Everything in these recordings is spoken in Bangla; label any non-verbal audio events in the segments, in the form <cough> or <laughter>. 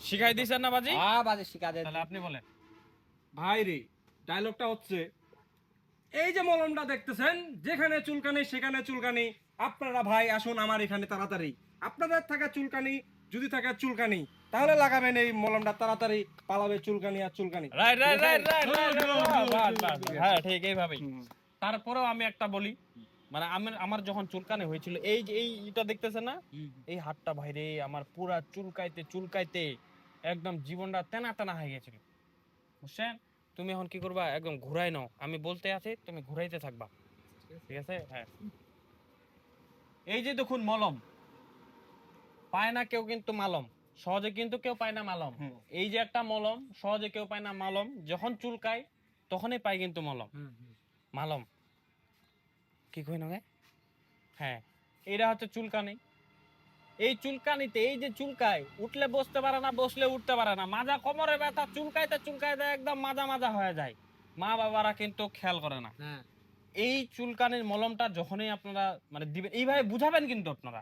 শিখাই দিছেন না বাজি হ্যাঁ বাজে শিখা দেন তাহলে আপনি বলেন ভাই রে ডায়লগটা হচ্ছে এই যে মলমটা দেখতেছেন যেখানে চুলকানি সেখানে চুলকানি আপনারা ভাই আসুন আমার এখানে তাড়াতাড়ি আপনাদের থাকা চুলকানি যদি থাকে চুলকানি তাহলে লাগাবেন এই মলমটা তাড়াতাড়ি পালাবে চুলকানি আর চুলকানি রাইট রাইট রাইট রাইট হ্যাঁ ঠিক এইভাবেই তারপরেও আমি একটা বলি মানে আমার আমার যখন চুলকানি হয়েছিল এই যে এই এটা দেখতেছেন না এই হাতটা ভাইরে আমার পুরা চুলকাইতে চুলকাইতে একদম জীবনটা তেনা তেনা হয়ে গেছিল। বুঝছেন? তুমি এখন কি করবা? একদম ঘুরাই নাও। আমি বলতে আছি তুমি ঘুরাইতে থাকবা। ঠিক আছে? হ্যাঁ। এই যে দেখুন মলম। পায় না কেউ কিন্তু মালম। সহজে কিন্তু কেউ পায় না মালম। এই যে একটা মলম সহজে কেউ পায় না মালম। যখন চুলকায় তখনই পায় কিন্তু মলম। মালম। কি কই নগে হ্যাঁ। এটা হচ্ছে চুলকানি। এই চুলকানিতে এই যে চুলকায় উঠলে বসতে পারে না বসলে উঠতে পারে না। মাজা কোমরে ব্যথা চুলকাইতে চুলকাইতে একদম মাজা মাজা হয়ে যায়। মা বাবারা কিন্তু খেয়াল করে না। হ্যাঁ। এই চুলকানির মলমটা যখনই আপনারা মানে দিবেন এইভাবে বুঝাবেন কিন্তু আপনারা।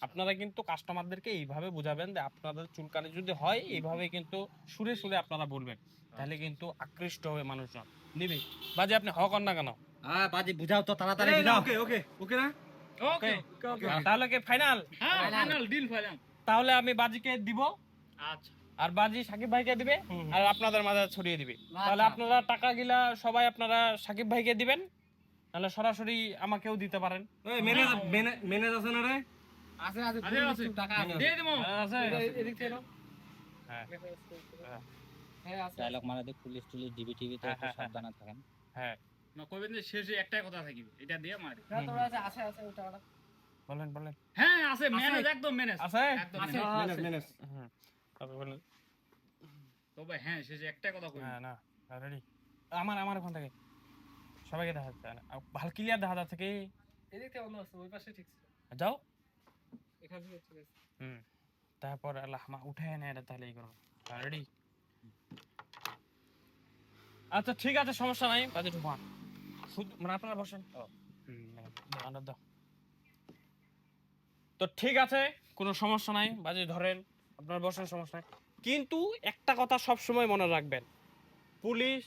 আপনারা কিন্তু কাস্টমারদেরকে এইভাবে বুঝাবেন যে আপনাদের চুলকানি যদি হয় এইভাবে কিন্তু সুরে সুরে আপনারা বলবেন। তাহলে কিন্তু আকৃষ্ট হবে মানুষজন। নিবে। বাজে আপনি হক না কেন? হ্যাঁ বাজে বুঝাও তো তাড়াতাড়ি ওকে ওকে ওকে না? ওকে তাহলে কি ফাইনাল ফাইনাল ডিল ফাইনাল তাহলে আমি বাজিকে দিব। আচ্ছা। আর বাজি সাকিব ভাইকে দিবে। আর আপনাদের মাঝে ছড়িয়ে দিবে। তাহলে আপনারা টাকা গিলা সবাই আপনারা সাকিব ভাইকে দিবেন। তাহলে সরাসরি আমাকেও দিতে পারেন। এই ম্যানেজ ম্যানেজ আছে না রে। আছে আছে। টাকা আছে। দিয়ে দেবো। আছে? এদিক থেকে হ্যাঁ। হ্যাঁ। আছে। ডায়লগ মারাতে পুলিশ টুলিশ ডিবি টিভি তো হ্যাঁ, একটু হ্যাঁ, হ্যাঁ। সাবধানে থাকেন। হ্যাঁ। না কইবেন যে শেষে একটাই কথা থাকিবে এটা দিয়ে মারি। না তোরা আছে আছে আছে টাকাটা বলেন বলেন। হ্যাঁ আছে ম্যানেজ একদম ম্যানেজ আছে? একদম আছে। ম্যানেজ ম্যানেজ হুম। তারপর বলেন। তবে হ্যাঁ শেষে একটাই কথা হ্যাঁ না রেডি আমার আমার ওখান থেকে। সবাইকে দেখা যাচ্ছে না ভালো ক্লিয়ার দেখা যাচ্ছে কি? এদিক থেকে বন্ধ আছে ওই পাশে ঠিক ছিল। যাও। এখান থেকে ঠিক আছে হুম। তারপর আল্লাহ মা উঠে এনে এটা তাহলে এই করব। রেডি আচ্ছা ঠিক আছে সমস্যা নাই বাজে ঢুকান শুধু মানে আপনারা বসেন। আনার দাও। তো ঠিক আছে কোনো সমস্যা নাই বাজে ধরেন আপনার বসেন সমস্যা নাই। কিন্তু একটা কথা সব সময় মনে রাখবেন পুলিশ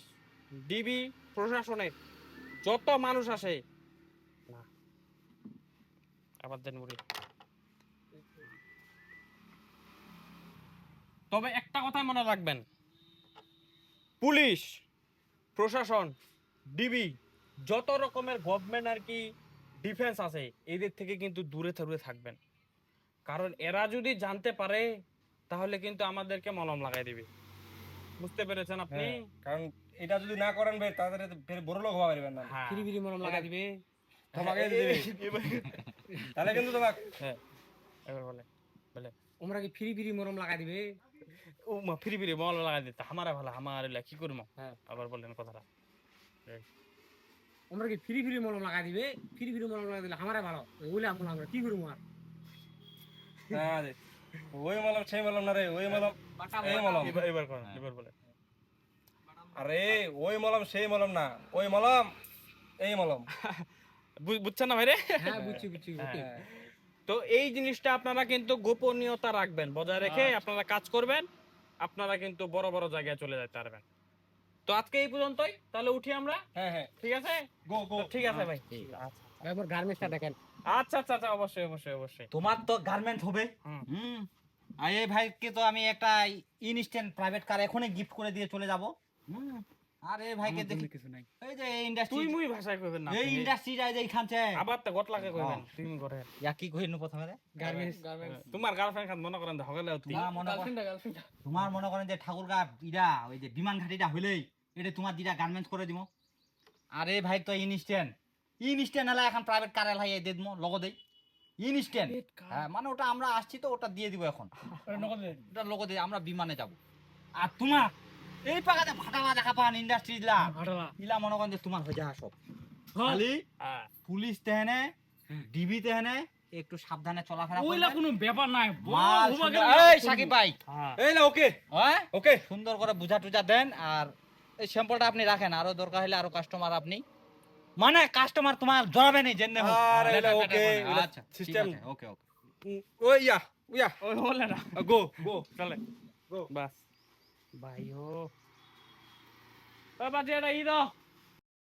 ডিবি প্রশাসনের যত মানুষ আসে না। আবার দেন মুড়ি। তবে একটা কথাই মনে রাখবেন পুলিশ প্রশাসন ডিবি যত রকমের গভর্নমেন্ট আর কি ডিফেন্স আছে এদের থেকে কিন্তু দূরে দূরে থাকবেন। কারণ এরা যদি জানতে পারে তাহলে কিন্তু আমাদেরকে মলম লাগাই দিবে। বুঝতে পেরেছেন আপনি? হ্যাঁ, কারণ এটা যদি না করেন ভাই তাদের ফের বড় লোক হওয়া পারবেন না। হ্যাঁ। ফিরি ফিরি মরম লাগা দিবে। তোমাকে দিবে তাহলে কিন্তু তোমাকে হ্যাঁ এবার বলে বলে। ওমরা কি ফিরি ফিরি মলম লাগাই দিবে। ও মা ফিরি ফিরি মলম লাগাই দিতে। আমারা ভালো আমার কি করব? হ্যাঁ। আবার বললেন কথাটা। ওমরা কি ফিরি ফিরি মরম লাগা দিবে? ফিরি ফিরি মরম লাগা দিলে আমারে ভালো। ওইলে আমরা আমরা কি করব আর? না রে। ওই মলম সেই মলম না রে ওই মলম এই মলম। এবার এবার করেন এবার বলে। আরে ওই মলম সেই মলম না। ওই মলম এই মলম। <laughs> বুঝছেন না ভাই রে হ্যাঁ বুঝছি বুঝছি ওকে হ্যাঁ। তো এই জিনিসটা আপনারা কিন্তু গোপনীয়তা রাখবেন। বজায় রেখে আপনারা কাজ করবেন। আপনারা কিন্তু বড় বড় জায়গায় চলে যেতে পারবেন। তো আজকে এই পর্যন্তই। তাহলে উঠি আমরা। হ্যাঁ হ্যাঁ। ঠিক আছে? গো গো ঠিক আছে ভাই। আচ্ছা ভাই মোর গার্মেন্টসটা দেখেন। আচ্ছা আচ্ছা আচ্ছা অবশ্যই অবশ্যই অবশ্যই। তোমার তো গার্মেন্ট হবে। হুম। আর এই ভাইকে তো আমি একটা ইনস্ট্যান্ট প্রাইভেট কার এখনই গিফট করে দিয়ে চলে যাব। হুম। আর এই ভাইকে দেখি কিছু নাই। এই যে এই ইন্ডাস্ট্রি তুই মুই ভাষায় কইবেন না এই। ইন্ডাস্ট্রি যায় যে এইখানছে। আবার তো গটলাকে কইবেন হ্যাঁ। তুমি করে ইয়া কি কইনু প্রথমে রে? গার্মেন্টস তোমার গার্লফ্রেন্ড খান মনে করেন হগলে অতি তোমার মনে করেন তোমার মনে করেন যে ঠাকুরগা ইডা ওই যে বিমান ঘাটিটা হইলেই এটা তোমার দিটা গার্মেন্টস করে দিব আরে ভাই তো ইনস্ট্যান্ট ইনস্ট্যান্ট হলে এখন প্রাইভেট কার এলাই দিয়ে দিব লগো দেই ইনস্ট্যান্ট হ্যাঁ মানে ওটা আমরা আসছি তো ওটা দিয়ে দিব এখন। ওটা লগো দেই আমরা বিমানে যাব। আর তোমার এই পাকাতে ফাটালা দেখা পান ইন্ডাস্ট্রি ইলা ইলা মনে করেন যে তোমার হয়ে যাওয়া সব। খালি হ্যাঁ। পুলিশ তেহেনে ডিবি তেহেনে একটু সাবধানে চলাফেরা ওইলা কোনো ব্যাপার নাই। এই সাকিব ভাই। হ্যাঁ। এই না ওকে। হ্যাঁ? ওকে। সুন্দর করে বুঝা টুজা দেন আর এই স্যাম্পলটা আপনি রাখেন আরও দরকার হলে আরও কাস্টমার আপনি। মানে কাস্টমার তোমার জড়াবে নেই জেনে আর ওকে আচ্ছা সিস্টেম ওকে ওকে ও ইয়া ইয়া ও হলে না। গো গো চলে। গো বাস ভাইও ও। বাবা এটা ই দাও।